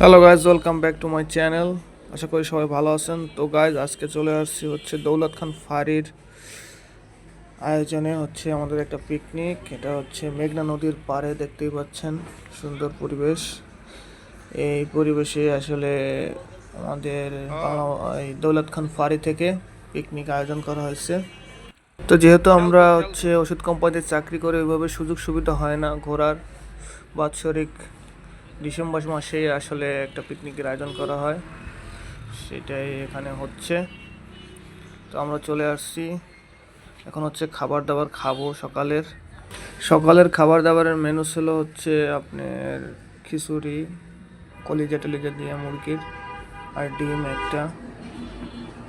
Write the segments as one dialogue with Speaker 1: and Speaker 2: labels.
Speaker 1: Hello guys welcome back to my channel আশা করি সবাই ভালো আছেন। তো গাইজ আজকে চলে আসছি হচ্ছে দৌলত খান ফাঁড়ির আয়োজনে হচ্ছে আমাদের একটা পিকনিক এটা হচ্ছে মেঘনা নদীর পাড়ে, দেখতেই পাচ্ছেন। সুন্দর পরিবেশ। এই পরিবেশে আসলে আমাদের এই দৌলত খান ফাঁড়ি থেকে পিকনিক আয়োজন করা হয়েছে। তো যেহেতু আমরা হচ্ছে ওষুধ কোম্পানিতে চাকরি করে ওইভাবে সুযোগ সুবিধা হয় না ঘোরার, বাৎসরিক ডিসেম্বর মাসে আসলে একটা পিকনিকের আয়োজন করা হয়। সেটাই এখানে হচ্ছে। তো আমরা চলে আসছি। এখন হচ্ছে খাবার দাবার খাব সকালের। সকালের খাবার দাবারের মেনু ছিল হচ্ছে আপনার খিচুড়ি, কলিজা টলিজা দিয়ে মুরগির আর ডিম একটা।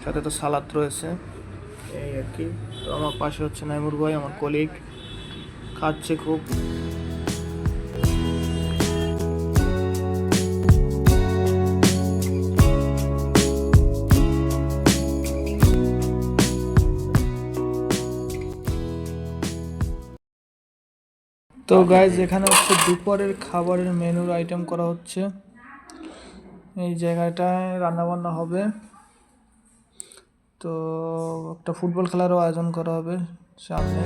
Speaker 1: সাথে তো সালাদ রয়েছে। এই আর কি। তো আমার পাশে হচ্ছে নাইমুর ভাই, আমার কলিগ খাচ্ছে খুব। তো গাইজ এখানে হচ্ছে দুপুরের খাবারের মেনুর আইটেম করা হচ্ছে। এই জায়গাটায় রান্নাবান্না হবে। তো একটা ফুটবল খেলারও আয়োজন করা হবে সামনে।